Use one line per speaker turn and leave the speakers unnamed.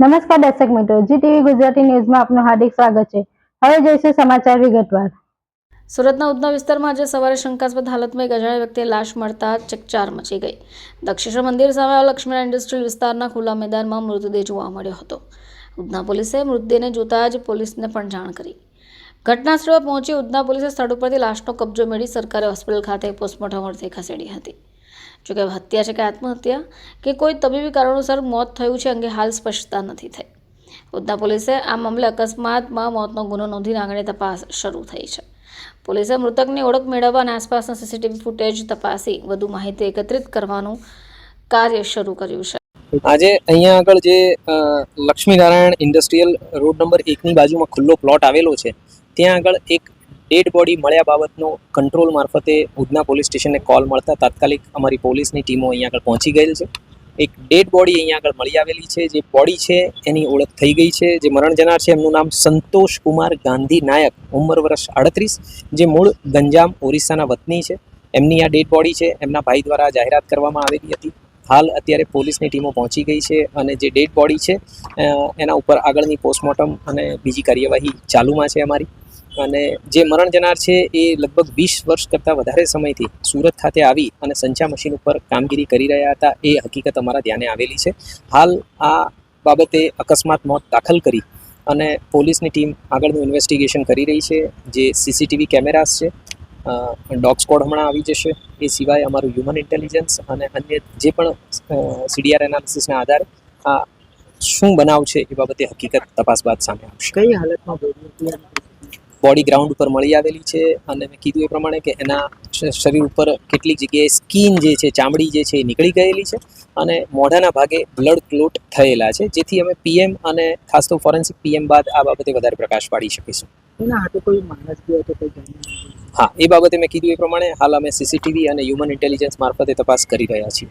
નમસ્કાર દર્શક મિત્રો જી ટીવી ગુજરાતી ન્યૂઝમાં આપનું હાર્દિક સ્વાગત છે. હવે જોઈશું સમાચાર વિગતવાર.
સુરતના ઉધના વિસ્તારમાં આજે સવારે શંકાસ્પદ હાલતમાં એક અજાણ્યા વ્યક્તિએ લાશ મળતા ચકચાર મચી ગઈ. દક્ષેશ્વર મંદિર સામે લક્ષ્મીનારાયણ ઇન્ડસ્ટ્રીયલ વિસ્તારના ખુલ્લા મેદાનમાં મૃતદેહ જોવા મળ્યો હતો. ઉધના પોલીસે મૃતદેહને જોતા જ પોલીસને પણ જાણ કરી. ઘટના સ્થળે પહોંચી ઉધના પોલીસે સ્થળ ઉપરથી લાશનો કબજો મેળવી સરકારી હોસ્પિટલ ખાતે પોસ્ટમોર્ટમ અર્થે ખસેડી હતી. જોકે હત્યા છે કે આત્મહત્યા કે કોઈ તબીબી કારણોસર મોત થયું છે અંગે હાલ સ્પષ્ટતા નથી થઈ. ઉધના પોલીસે આ મામલે અકસ્માતમાં મોતનો ગુનો નોંધી આગળની તપાસ શરૂ થઈ છે. પોલીસે મૃતકની ઓળખ મેળવવા અને આસપાસના સીસીટીવી ફૂટેજ તપાસી વધુ માહિતી એકત્રિત કરવાનું કાર્ય શરૂ કર્યું છે.
આજે અહીંયા આગળ જે લક્ષ્મીનારાયણ ઇન્ડસ્ટ્રીયલ રોડ નંબર એકની બાજુમાં ખુલ્લો પ્લોટ આવેલો છે, ત્યાં આગળ એક ડેડ બોડી મળ્યા બાબતનો કંટ્રોલ મારફતે ઉધના પોલીસ સ્ટેશનને કોલ મળતા તાત્કાલિક અમારી પોલીસની ટીમો અહીંયા આગળ પહોંચી ગયેલ છે. એક ડેડ બોડી અહીંયા આગળ મળી આવેલી છે, જે બોડી છે એની ઓળખ થઈ ગઈ છે, જે મરણ જનાર છે, એમનું નામ સંતોષ કુમાર ગાંધી નાયક, ઉંમર વર્ષ આડત્રીસ, જે મૂળ ગંજામ ઓરિસ્સાના વતની છે. એમની આ ડેડ બોડી છે, એમના ભાઈ દ્વારા જાહેરાત કરવામાં આવેલી હતી. હાલ અત્યારે પોલીસની ટીમો પહોંચી ગઈ છે અને જે ડેડ બોડી છે એના ઉપર આગળની પોસ્ટમોર્ટમ અને બીજી કાર્યવાહી ચાલુમાં છે અમારી. અને જે મરણ જનાર છે એ લગભગ વીસ વર્ષ કરતાં વધારે સમયથી સુરત ખાતે આવી અને સંચા મશીન ઉપર કામગીરી કરી રહ્યા હતા, એ હકીકત અમારા ધ્યાને આવેલી છે. હાલ આ બાબતે અકસ્માત મોત દાખલ કરી અને પોલીસની ટીમ આગળનું ઇન્વેસ્ટિગેશન કરી રહી છે, જે સીસીટીવી કેમેરાસ છે. ડોગ સ્કોડ હમણાં આવી જશે, એ સિવાય અમારું હ્યુમન ઇન્ટેલિજન્સ અને અન્ય જે પણ સીડીઆર એનાલિસિસના આધારે આ શું બનાવ છે એ બાબતે હકીકત તપાસ બાદ સામે આવશે.
કઈ હાલતમાં બોડી
ગ્રાઉન્ડ ઉપર મળી આવેલી છે. અને મેં કીધું એ પ્રમાણે કે એના શરીર ઉપર કેટલીક જગ્યાએ સ્કીન જે છે ચામડી જે છે એ નીકળી ગયેલી છે. અને મોઢાના ભાગે બ્લડ ક્લોટ થયેલા છે. જેથી અમે પીએમ અને ખાસ તો ફોરેન્સિક પીએમ બાદ આ બાબતે વધારે પ્રકાશ પાડી શકીશું. હા એ બાબતે મેં કીધું એ પ્રમાણે હાલ અમે સીસીટીવી અને હ્યુમન ઇન્ટેલિજન્સ મારફતે તપાસ કરી રહ્યા છીએ.